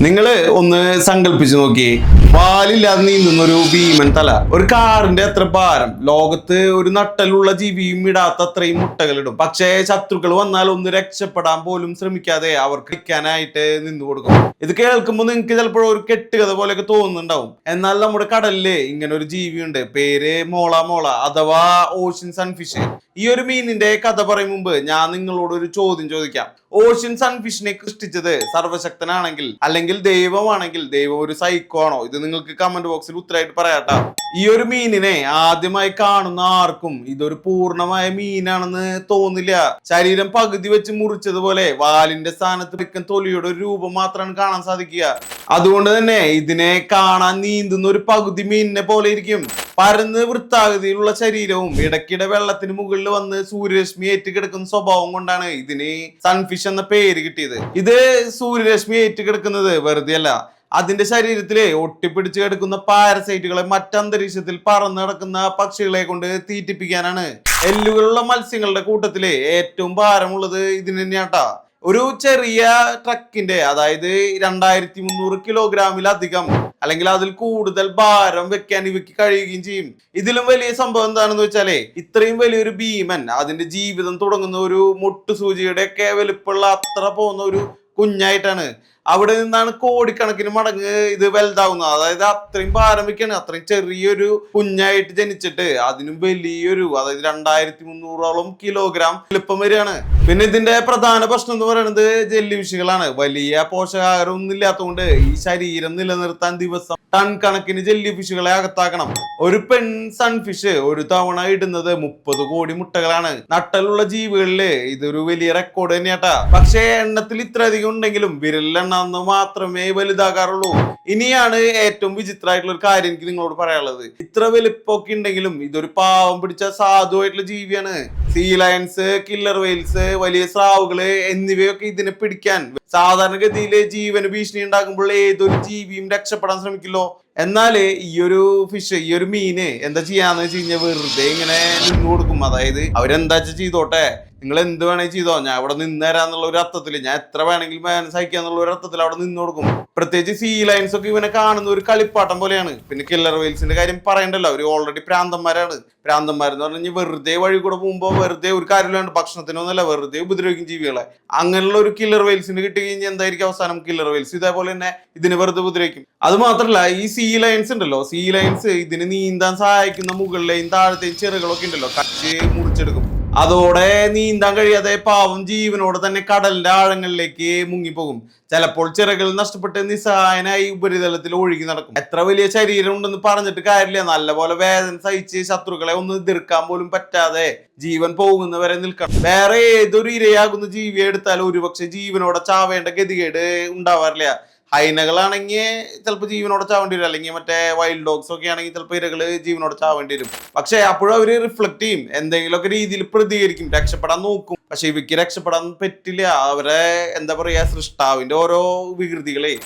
നിങ്ങൾ ഒന്ന് സങ്കല്പിച്ച് നോക്കി. പാലില്ലാതെ നീന്തുന്ന ഒരു ഭീമൻ തല. ഒരു കാറിന്റെ അത്ര ഭാരം. ലോകത്ത് ഒരു നട്ടലുള്ള ജീവിയും ഇടാത്ത അത്രയും മുട്ടകളിടും. പക്ഷേ ശത്രുക്കൾ വന്നാൽ ഒന്ന് രക്ഷപ്പെടാൻ പോലും ശ്രമിക്കാതെ അവർക്ക് ഇരിക്കാനായിട്ട് നിന്നു കൊടുക്കും. ഇത് കേൾക്കുമ്പോൾ നിങ്ങൾക്ക് ചിലപ്പോൾ ഒരു കെട്ടുകഥ പോലെയൊക്കെ തോന്നുന്നുണ്ടാവും. എന്നാൽ നമ്മുടെ കടലിൽ ഇങ്ങനെ ഒരു ജീവിയുണ്ട്. പേര് മോള മോള. അഥവാ ഓഷ്യൻ സൺഫിഷ്. ഈ ഒരു മീനിന്റെ കഥ പറയും മുമ്പ് ഞാൻ നിങ്ങളോട് ഒരു ചോദ്യം ചോദിക്കാം. ഓഷ്യൻ സൺഫിഷിനെ സൃഷ്ടിച്ചത് സർവശക്തനാണെങ്കിൽ അല്ലെങ്കിൽ ദൈവമാണെങ്കിൽ? ദൈവം ഒരു സൈക്കോ ആണോ? ഇത് നിങ്ങൾക്ക് കമന്റ് ബോക്സിൽ ഉത്തരമായിട്ട് പറയാട്ടോ. ഈ ഒരു മീനിനെ ആദ്യമായി കാണുന്ന ആർക്കും ഇതൊരു പൂർണമായ മീനാണെന്ന് തോന്നില്ല. ശരീരം പകുതി വെച്ച് മുറിച്ചതുപോലെ വാലിന്റെ സ്ഥാനത്ത് വെക്കുന്ന തൊലിയുടെ ഒരു രൂപം മാത്രമാണ് കാണാൻ സാധിക്കുക. അതുകൊണ്ട് തന്നെ ഇതിനെ കാണാൻ നീന്തുന്ന ഒരു പകുതി മീനിനെ പോലെ ഇരിക്കും. പരന്ന് വൃത്താകൃതിയിലുള്ള ശരീരവും ഇടയ്ക്കിടെ വെള്ളത്തിന് മുകളിൽ വന്ന് സൂര്യരശ്മി ഏറ്റുകിടക്കുന്ന സ്വഭാവം കൊണ്ടാണ് ഇതിന് സൺഫിഷ് എന്ന പേര് കിട്ടിയത്. ഇത് സൂര്യരശ്മി ഏറ്റുകിടക്കുന്നത് വെറുതെ അല്ല അതിന്റെ ശരീരത്തിലെ ഒട്ടിപ്പിടിച്ച് കിടക്കുന്ന പാരസൈറ്റുകളെ മറ്റന്തരീക്ഷത്തിൽ പറന്നു നടക്കുന്ന പക്ഷികളെ കൊണ്ട് തീറ്റിപ്പിക്കാനാണ്. എല്ലുകളുള്ള മത്സ്യങ്ങളുടെ കൂട്ടത്തിലെ ഏറ്റവും ഭാരമുള്ളത് ഇതിന് തന്നെയാട്ടാ. ഒരു ചെറിയ ട്രക്കിന്റെ അതായത് രണ്ടായിരത്തി മുന്നൂറ് കിലോഗ്രാമിലധികം അല്ലെങ്കിൽ അതിൽ കൂടുതൽ ഭാരം വെക്കാൻ ഇവയ്ക്ക് കഴിയുകയും ചെയ്യും. ഇതിലും വലിയ സംഭവം എന്താണെന്ന് വെച്ചാലേ ഇത്രയും വലിയൊരു ഭീമൻ അതിന്റെ ജീവിതം തുടങ്ങുന്ന ഒരു മുട്ടുസൂചിയുടെ ഒക്കെ വലുപ്പമുള്ള അത്ര പോകുന്ന ഒരു കുഞ്ഞായിട്ടാണ്. അവിടെ നിന്നാണ് കോടിക്കണക്കിന് മടങ്ങ് ഇത് വലുതാവുന്നത്. അതായത് അത്രയും പ്രാരംഭിക്കാണ്. അത്രയും ചെറിയൊരു കുഞ്ഞായിട്ട് ജനിച്ചിട്ട് അതിനും വലിയൊരു അതായത് രണ്ടായിരത്തി മുന്നൂറോളം കിലോഗ്രാം എളുപ്പം വരികയാണ് പിന്നെ ഇതിന്റെ പ്രധാന പ്രശ്നം എന്ന് പറയുന്നത് ജെല്ലി ഫിഷുകളാണ് വലിയ പോഷകാഹാരം ഒന്നും ഇല്ലാത്തതുകൊണ്ട് ഈ ശരീരം നിലനിർത്താൻ ദിവസം ടൺ കണക്കിന് ജെല്ലി ഫിഷുകളെ അകത്താക്കണം. ഒരു പെൺ സൺഫിഷ് ഒരു തവണ ഇടുന്നത് മുപ്പത് കോടി മുട്ടകളാണ്. നട്ടലുള്ള ജീവികളിൽ ഇതൊരു വലിയ റെക്കോർഡ് തന്നെയാട്ടാ. പക്ഷേ എണ്ണത്തിൽ ഇത്രയധികം ഉണ്ടെങ്കിലും ഉണ്ടെങ്കിലും വിരലിലെണ്ണന്ന് മാത്രമേ വലുതാകാറുള്ളൂ. ഇനിയാണ് ഏറ്റവും വിചിത്രമായിട്ടുള്ള ഒരു കാര്യം എനിക്ക് നിങ്ങളോട് പറയാനുള്ളത്. ഇത്ര വലിപ്പമൊക്കെ ഉണ്ടെങ്കിലും ഇതൊരു പാവം പിടിച്ച സാധുവായിട്ടുള്ള ജീവിയാണ്. സീ ലയൻസ് കില്ലർ വെയിൽസ് വലിയ സ്രാവുകൾ എന്നിവയൊക്കെ ഇതിനെ പിടിക്കാൻ സാധാരണഗതിയിൽ ജീവന് ഭീഷണി ഉണ്ടാകുമ്പോൾ ഏതൊരു ജീവിയും രക്ഷപ്പെടാൻ ശ്രമിക്കില്ലോ? എന്നാൽ ഈ ഒരു ഫിഷ് ഈ ഒരു മീന് എന്താ ചെയ്യാന്ന് വെച്ച് കഴിഞ്ഞാൽ വെറുതെ ഇങ്ങനെ നിന്നു കൊടുക്കും. അതായത് അവരെന്താ ചെയ്തോട്ടെ? നിങ്ങൾ എന്ത് വേണമെങ്കിൽ ചെയ്തോ. ഞാൻ അവിടെ നിന്ന് തരാന്നുള്ള ഒരു അർത്ഥത്തിൽ ഞാൻ എത്ര വേണമെങ്കിലും വേന സഹിക്കാന്നുള്ള ഒരു അർത്ഥത്തിൽ അവിടെ നിന്ന് കൊടുക്കും. പ്രത്യേകിച്ച് സീ ലൈൻസ് ഒക്കെ ഇവനെ കാണുന്ന ഒരു കളിപ്പാട്ടം പോലെയാണ്. പിന്നെ കില്ലർ വെയിൽസിന്റെ കാര്യം പറയണ്ടല്ലോ. അവർ ഓൾറെഡി പ്രാന്തന്മാരാണ്. പ്രാന്തന്മാരെന്ന് പറഞ്ഞു വെറുതെ വഴി കൂടെ പോകുമ്പോൾ വെറുതെ ഒരു കാര്യമില്ലാണ്ട് ഭക്ഷണത്തിനൊന്നുമല്ല വെറുതെ ഉപദ്രവിക്കും ജീവികളെ. അങ്ങനെയുള്ള ഒരു കില്ലർ വെയിൽസിന് കിട്ടി കഴിഞ്ഞാൽ എന്തായിരിക്കും അവസാനം? കില്ലർ വെയിൽസ് ഇതേപോലെ തന്നെ ഇതിന് വെറുതെ ഉപദ്രവിക്കും. അത് മാത്രമല്ല ഈ സീ ലൈൻസ് ഉണ്ടല്ലോ. സീ ലൈൻസ് ഇതിന് നീന്താൻ സഹായിക്കുന്ന മുകളിലെയും താഴത്തെയും ചെറുകളൊക്കെ ഉണ്ടല്ലോ. കച്ച് മുറിച്ചെടുക്കും. അതോടെ നീന്താൻ കഴിയാതെ പാവം ജീവനോട് തന്നെ കടലിന്റെ ആഴങ്ങളിലേക്ക് മുങ്ങിപ്പോകും. ചിലപ്പോൾ ചിറകൾ നഷ്ടപ്പെട്ട് നിസ്സഹായനായി ഉപരിതലത്തിൽ ഒഴുകി നടക്കും. എത്ര വലിയ ശരീരം ഉണ്ടെന്ന് പറഞ്ഞിട്ട് കാര്യമില്ല. നല്ലപോലെ വേദന സഹിച്ച് ശത്രുക്കളെ ഒന്ന് എതിർക്കാൻ പോലും പറ്റാതെ ജീവൻ പോകുന്നവരെ നിൽക്കണം. വേറെ ഏതൊരു ഇരയാകുന്ന ജീവിയെ എടുത്താലും ഒരുപക്ഷെ ജീവനോടെ ചാവേണ്ട ഗതികേട് ഉണ്ടാവാറില്ല. ഹൈനകളാണെങ്കിൽ ചിലപ്പോൾ ജീവനോടെ ചാവേണ്ടി വരും. അല്ലെങ്കിൽ മറ്റേ വൈൽഡ് ഡോഗ്സ് ഒക്കെ ആണെങ്കിൽ ചിലപ്പോൾ ഇരകൾ ജീവനോടെ ചാവേണ്ടി വരും. പക്ഷെ അപ്പോഴും അവർ റിഫ്ലക്ട് ചെയ്യും. എന്തെങ്കിലുമൊക്കെ രീതിയിൽ പ്രതികരിക്കും. രക്ഷപ്പെടാൻ നോക്കും. പക്ഷെ ഇവയ്ക്ക് രക്ഷപ്പെടാൻ പറ്റില്ല. അവരെ എന്താ പറയാ സൃഷ്ടാവിന്റെ ഓരോ വികൃതികളെ.